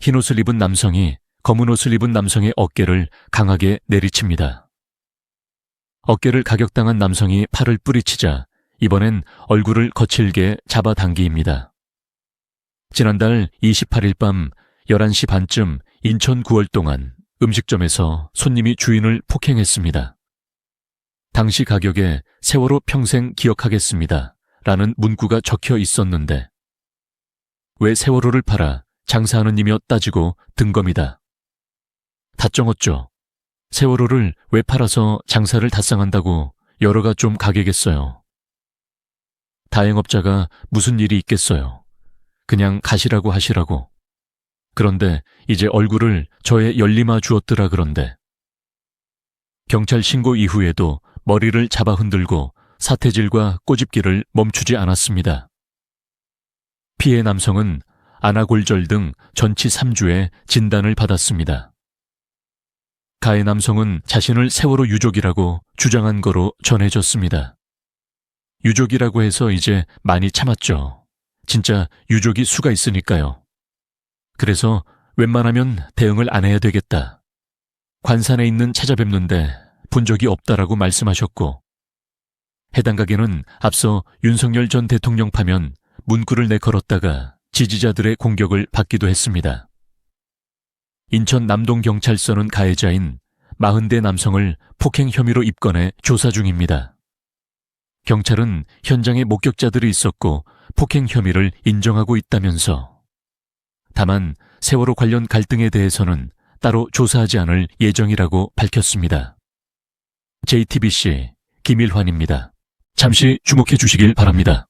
흰 옷을 입은 남성이 검은 옷을 입은 남성의 어깨를 강하게 내리칩니다. 어깨를 가격당한 남성이 팔을 뿌리치자 이번엔 얼굴을 거칠게 잡아당기입니다. 지난달 28일 밤 11시 반쯤 인천 구월동안 음식점에서 손님이 주인을 폭행했습니다. 당시 가격에 세월호 평생 기억하겠습니다. 라는 문구가 적혀 있었는데 왜 세월호를 팔아 장사하는 님이여 따지고 든겁니다. 다정었죠. 세월호를 왜 팔아서 장사를 닷상한다고 여러가 좀 가게겠어요. 다행업자가 무슨 일이 있겠어요. 그냥 가시라고 하시라고. 그런데 이제 얼굴을 저의 열리마 주었더라 그런데. 경찰 신고 이후에도 머리를 잡아 흔들고 사태질과 꼬집기를 멈추지 않았습니다. 피해 남성은 아나골절 등 전치 3주의 진단을 받았습니다. 가해 남성은 자신을 세월호 유족이라고 주장한 거로 전해졌습니다. 유족이라고 해서 이제 많이 참았죠. 진짜 유족이 수가 있으니까요. 그래서 웬만하면 대응을 안 해야 되겠다. 관산에 있는 찾아뵙는데 본 적이 없다라고 말씀하셨고, 해당 가게는 앞서 윤석열 전 대통령 파면 문구를 내걸었다가 지지자들의 공격을 받기도 했습니다. 인천 남동경찰서는 가해자인 40대 남성을 폭행 혐의로 입건해 조사 중입니다. 경찰은 현장에 목격자들이 있었고 폭행 혐의를 인정하고 있다면서 다만 세월호 관련 갈등에 대해서는 따로 조사하지 않을 예정이라고 밝혔습니다. JTBC 김일환입니다. 잠시 주목해 주시길 바랍니다.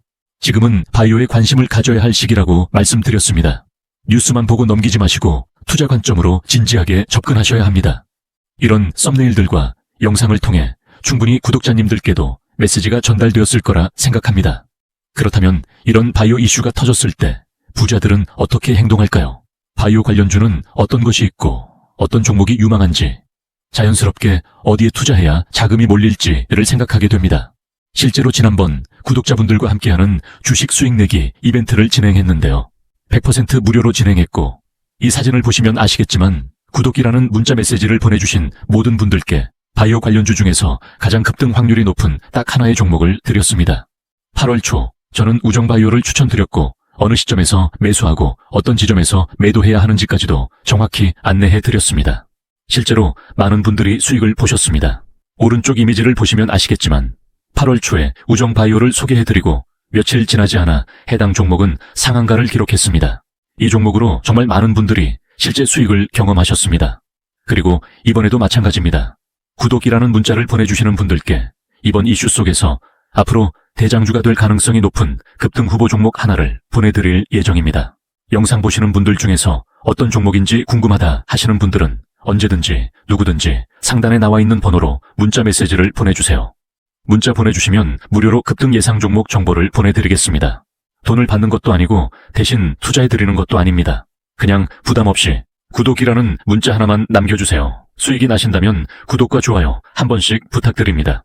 지금은 바이오에 관심을 가져야 할 시기라고 말씀드렸습니다. 뉴스만 보고 넘기지 마시고 투자 관점으로 진지하게 접근하셔야 합니다. 이런 썸네일들과 영상을 통해 충분히 구독자님들께도 메시지가 전달되었을 거라 생각합니다. 그렇다면 이런 바이오 이슈가 터졌을 때 부자들은 어떻게 행동할까요? 바이오 관련주는 어떤 것이 있고 어떤 종목이 유망한지 자연스럽게 어디에 투자해야 자금이 몰릴지를 생각하게 됩니다. 실제로 지난번 구독자분들과 함께하는 주식 수익 내기 이벤트를 진행했는데요. 100% 무료로 진행했고 이 사진을 보시면 아시겠지만 구독이라는 문자 메시지를 보내주신 모든 분들께 바이오 관련주 중에서 가장 급등 확률이 높은 딱 하나의 종목을 드렸습니다. 8월 초 저는 우정바이오를 추천드렸고 어느 시점에서 매수하고 어떤 지점에서 매도해야 하는지까지도 정확히 안내해 드렸습니다. 실제로 많은 분들이 수익을 보셨습니다. 오른쪽 이미지를 보시면 아시겠지만 8월 초에 우정 바이오를 소개해드리고 며칠 지나지 않아 해당 종목은 상한가를 기록했습니다. 이 종목으로 정말 많은 분들이 실제 수익을 경험하셨습니다. 그리고 이번에도 마찬가지입니다. 구독이라는 문자를 보내주시는 분들께 이번 이슈 속에서 앞으로 대장주가 될 가능성이 높은 급등 후보 종목 하나를 보내드릴 예정입니다. 영상 보시는 분들 중에서 어떤 종목인지 궁금하다 하시는 분들은 언제든지 누구든지 상단에 나와 있는 번호로 문자 메시지를 보내주세요. 문자 보내주시면 무료로 급등 예상 종목 정보를 보내드리겠습니다. 돈을 받는 것도 아니고 대신 투자해드리는 것도 아닙니다. 그냥 부담 없이 구독이라는 문자 하나만 남겨주세요. 수익이 나신다면 구독과 좋아요 한 번씩 부탁드립니다.